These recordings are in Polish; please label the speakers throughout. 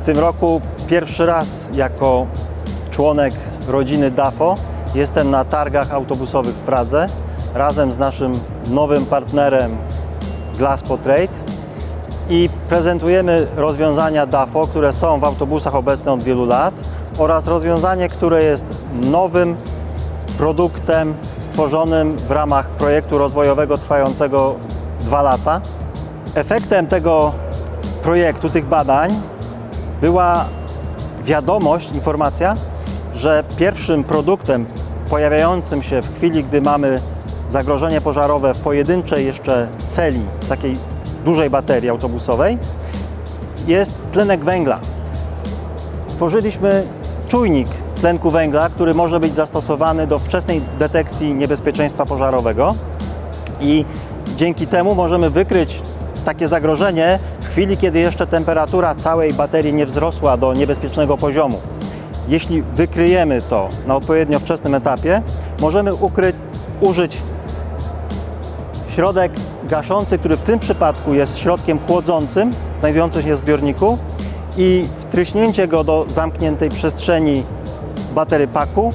Speaker 1: W tym roku pierwszy raz jako członek rodziny DAFO jestem na targach autobusowych w Pradze razem z naszym nowym partnerem Glaspo Trade i prezentujemy rozwiązania DAFO, które są w autobusach obecne od wielu lat oraz rozwiązanie, które jest nowym produktem stworzonym w ramach projektu rozwojowego trwającego dwa lata. Efektem tego projektu, tych badań była wiadomość, informacja, że pierwszym produktem pojawiającym się w chwili, gdy mamy zagrożenie pożarowe w pojedynczej jeszcze celi, takiej dużej baterii autobusowej, jest tlenek węgla. Stworzyliśmy czujnik tlenku węgla, który może być zastosowany do wczesnej detekcji niebezpieczeństwa pożarowego i dzięki temu możemy wykryć takie zagrożenie w chwili, kiedy jeszcze temperatura całej baterii nie wzrosła do niebezpiecznego poziomu. Jeśli wykryjemy to na odpowiednio wczesnym etapie, możemy ukryć, użyć środek gaszący, który w tym przypadku jest środkiem chłodzącym, znajdującym się w zbiorniku i wtryśnięcie go do zamkniętej przestrzeni batery paku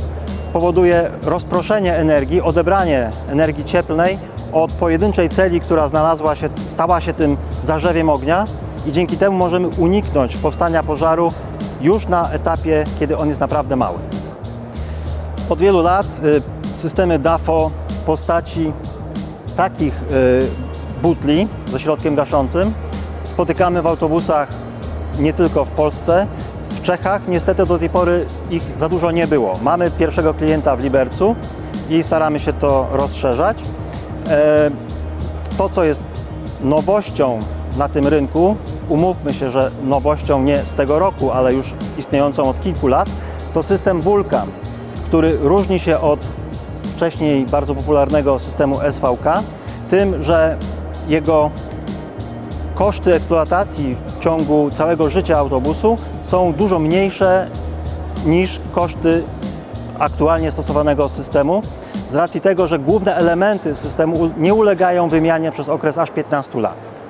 Speaker 1: powoduje rozproszenie energii, odebranie energii cieplnej od pojedynczej celi, która znalazła się, stała się tym zarzewiem ognia i dzięki temu możemy uniknąć powstania pożaru już na etapie, kiedy on jest naprawdę mały. Od wielu lat y, systemy DAFO w postaci takich y, butli ze środkiem gaszącym spotykamy w autobusach nie tylko w Polsce. W Czechach niestety do tej pory ich za dużo nie było. Mamy pierwszego klienta w Libercu i staramy się to rozszerzać. E, To, co jest nowością na tym rynku, umówmy się, że nowością nie z tego roku, ale już istniejącą od kilku lat, to system Vulkan, który różni się od wcześniej bardzo popularnego systemu SVK tym, że jego koszty eksploatacji w ciągu całego życia autobusu są dużo mniejsze niż koszty aktualnie stosowanego systemu, z racji tego, że główne elementy systemu nie ulegają wymianie przez okres aż 15 lat.